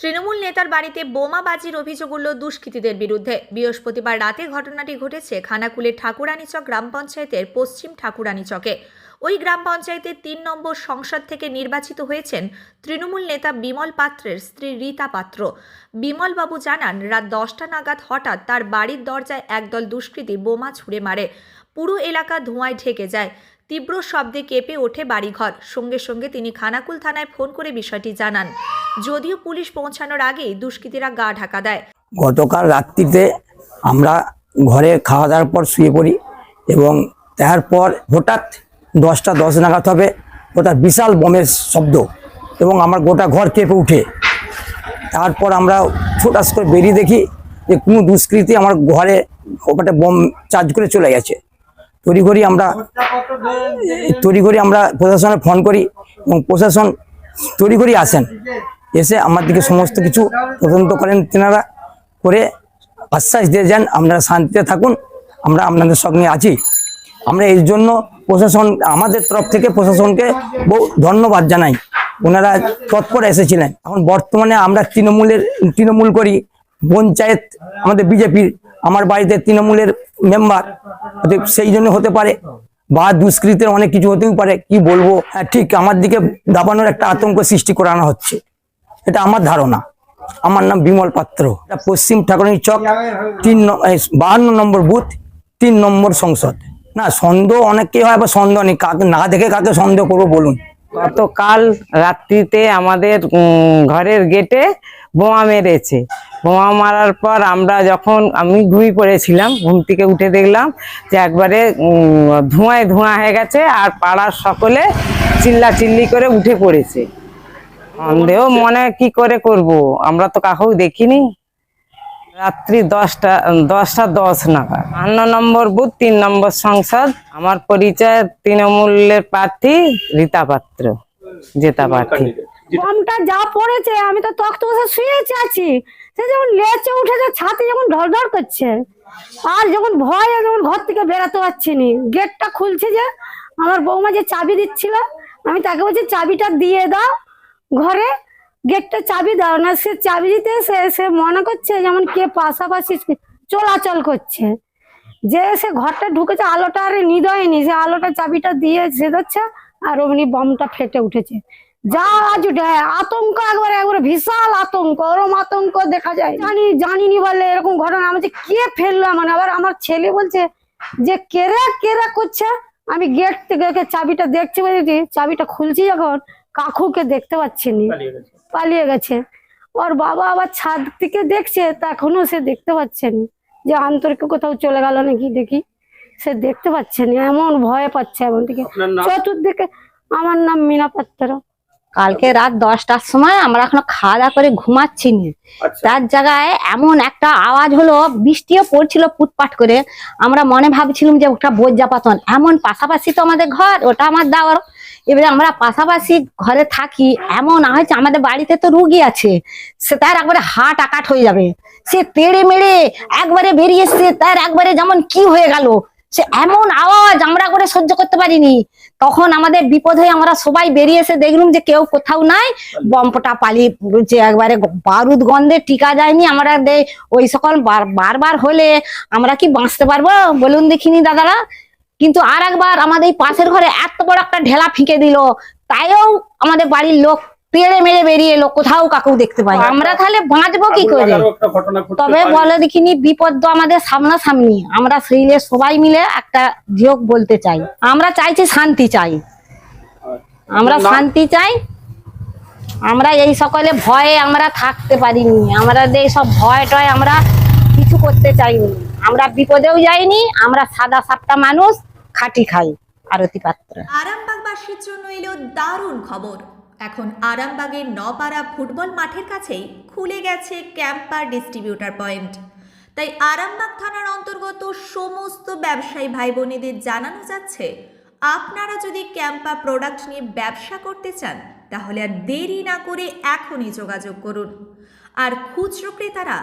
তৃণমূল নেতার বাড়িতে বোমাবাজির অভিযোগ উঠল দুষ্কৃতীদের বিরুদ্ধে। বৃহস্পতিবার রাতে ঘটনাটি ঘটেছে খানাকুলের ঠাকুরানীচক গ্রাম পঞ্চায়েতের পশ্চিম ঠাকুরানীচকে। ওই গ্রাম পঞ্চায়েতের তিন নম্বর সংসদ থেকে নির্বাচিত হয়েছেন তৃণমূল নেতা বিমল পাত্রের স্ত্রী রীতা পাত্র। বিমলবাবু জানান, রাত দশটা নাগাদ হঠাৎ তার বাড়ির দরজায় একদল দুষ্কৃতী বোমা ছুঁড়ে মারে। পুরো এলাকা ধোঁয়ায় ঢেকে যায়। তীব্র শব্দে কেঁপে ওঠে বাড়িঘর। সঙ্গে সঙ্গে তিনি খানাকুল থানায় ফোন করে বিষয়টি জানান। যদিও পুলিশ পৌঁছানোর আগেই দুষ্কৃতীরা গা ঢাকা দেয়। গতকাল রাত্রিতে আমরা ঘরে খাওয়া দাওয়ার পর শুয়ে পড়ি এবং তারপর হঠাৎ দশটা দশ নাগাদ হবে হঠাৎ বিশাল বোমের শব্দ এবং আমার গোটা ঘর কেঁপে উঠে। তারপর আমরা ছোটাস করে বেরিয়ে দেখি যে কোনো দুষ্কৃতী আমার ঘরে ওটা বোম চার্জ করে চলে গেছে। তড়িঘড়ি আমরা তড়িঘড়ি আমরা প্রশাসনে ফোন করি এবং প্রশাসন তড়িঘড়ি আসেন। এসে আমার দিকে সমস্ত কিছু তদন্ত করেন তেনারা করে আশ্বাস দিয়ে যান আপনারা শান্তিতে থাকুন, আমরা আপনাদের সঙ্গে আছি। আমরা এই জন্য প্রশাসন, আমাদের তরফ থেকে প্রশাসনকে বহু ধন্যবাদ জানাই। ওনারা তৎপর এসেছিলেন। এখন বর্তমানে আমরা তৃণমূলের, তৃণমূল করি, পঞ্চায়েত, আমাদের বিজেপির আমার বাড়িতে তৃণমূলের মেম্বার সেই জন্য হতে পারে। বা দুষ্কৃতের অনেক কিছু হতেও পারে, কি বলব? হ্যাঁ ঠিক আমার দিকে দাবানোর একটা আতঙ্ক সৃষ্টি করানো হচ্ছে। এটা আমার ধারণা। আমার নাম বিমল পাত্র। পশ্চিম ঠাকুরানী চক, তিন বাহান্ন নম্বর বুথ, তিন নম্বর সংসদ। না, সন্দেহ অনেককেই হয় আবার সন্দেহ নেই। কাকে না দেখে কাকে সন্দেহ করব বলুন। গতকাল রাত্রিতে আমাদের ঘরের গেটে বোমা মেরেছে। বোমা মারার পর আমরা যখন, আমি ঘুমিয়ে পড়েছিলাম, ঘুম থেকে উঠে দেখলাম যে একবারে ধোঁয়ায় ধোঁয়া হয়ে গেছে আর পাড়ার সকলে চিল্লা চিল্লি করে উঠে পড়েছে। সন্দেহ মনে কি করে করব? আমরা তো কাকেও দেখিনি। রাত্রি দশটা দশটা দশ নাগাদ। আন্ন নম্বর বুথ, তিন নম্বর সংসদ। আমার পরিচয় তৃণমূলের প্রার্থী রীতা পাত্র, জেতা প্রার্থী বমটা যা পড়েছে, আমি তো তক্ত বসে শুয়েছি আছি। সে যখন লেচে উঠেছে, ছাতি যখন ধরধর করছে। আর যখন ভয়ে যখন ঘর থেকে বেরাতে পারছি নি। গেটটা খুলছে যে আমার বৌমা যে চাবি দিচ্ছিল, আমি তাকে বলছি, চাবিটা দিয়ে দাও ঘরে। গেটটা চাবি দাও, না সে চাবি দিতে সে সে মনে করছে যেমন কে পাশাপাশি চলাচল করছে। যে সে ঘরটা ঢুকেছে, আলোটা আর নিদয়নি সে আলোটা চাবিটা দিয়ে সে আর অমনি বমটা ফেটে উঠেছে। যা আজ উঠে আতঙ্ক একবারে একবারে বিশাল আতঙ্ক, ওরম আতঙ্ক দেখা যায়। জানি, জানিনি বলে এরকম ঘটনা, আমি যে কে ফেলল মানে আবার আমার ছেলে বলছে যে কেরা কেরা করছে? আমি গেট থেকে চাবিটা দেখছি চাবিটা খুলছি যখন, কাকুকে দেখতে পাচ্ছি নি। পালিয়ে গেছে। ওর বাবা আবার ছাদ থেকে দেখছে তখনও সে দেখতে পাচ্ছে না। যে আন্তরিক কোথাও চলে গেল নাকি দেখি। সে দেখতে পাচ্ছে না এমন ভয় পাচ্ছে এমন থেকে চতুর্দিকে আমার নাম মিনা পাত্র। কালকে রাত দশটার সময় আমরা এখনও খাওয়া দাওয়া করে ঘুমাচ্ছি নি। তার জায়গায় এমন একটা আওয়াজ হলো বৃষ্টিও পড়ছিল ফুটপাট করে। আমরা মনে ভাবছিলাম যে ওটা বোঝা পাতন এমন পাশাপাশি তো আমাদের ঘর ওটা আমার দাওয়ার এবারে আমরা পাশাপাশি ঘরে থাকি, এমন না হয়েছে আমাদের বাড়িতে তো রুগী আছে, সে তার একবারে হাট আকাট হয়ে যাবে। সে তেড়ে মেড়ে একবারে বেরিয়ে এসছে, তার একবারে যেমন কি হয়ে গেল, সে এমন আওয়াজ আমরা করে সহ্য করতে পারিনি। তখন আমাদের বিপদ হয়ে আমরা সবাই বেরিয়ে এসে দেখলাম যে কেউ কোথাও নাই, বম্পটা পালিয়ে যে একবারে বারুদ গন্ধে টিকা যায়নি আমরা দে- ওই সকল বার- বারবার হলে আমরা কি বাঁচতে পারব? বলুন দেখিনি দাদারা। কিন্তু আর একবার আমাদের এই পাশের ঘরে এত বড় একটা ঢেলা ফিকে দিল তাইও আমাদের বাড়ির লোক পেড়ে মেরে বেরিয়ে এলো কোথাও কাকেও দেখতে পাই আমরা তাহলে বাঁচবো কি করে? তবে বলে দেখিনি বিপদ তো আমাদের সামনাসামনি। আমরা সেইলে সবাই মিলে একটা যোগ বলতে চাই। আমরা চাইছি শান্তি চাই। আমরা শান্তি চাই। আমরা এই সকলে ভয়ে আমরা থাকতে পারিনি। আমরা এই সব ভয় টয় আমরা কিছু করতে চাইনি। আমরা বিপদেও যাইনি আমরা সাদা সাপটা মানুষ। খাটি খাই, আরতি পাত্র। আরামবাগবাসীর জন্য এলো দারুণ খবর। এখন আরামবাগের নপাড়া ফুটবল মাঠের কাছেই খুলে গেছে ক্যাম্পার ডিস্ট্রিবিউটার পয়েন্ট। তাই আরামবাগ থানার অন্তর্গত সমস্ত ব্যবসায়ী ভাই বোনেদের জানানো যাচ্ছে, আপনারা যদি ক্যাম্পা প্রোডাক্ট নিয়ে ব্যবসা করতে চান, তাহলে আর দেরি না করে এখনই যোগাযোগ করুন। আর খুচরো ক্রেতারা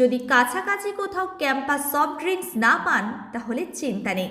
যদি কাছাকাছি কোথাও ক্যাম্পাস সফট ড্রিঙ্কস না পান, তাহলে চিন্তা নেই।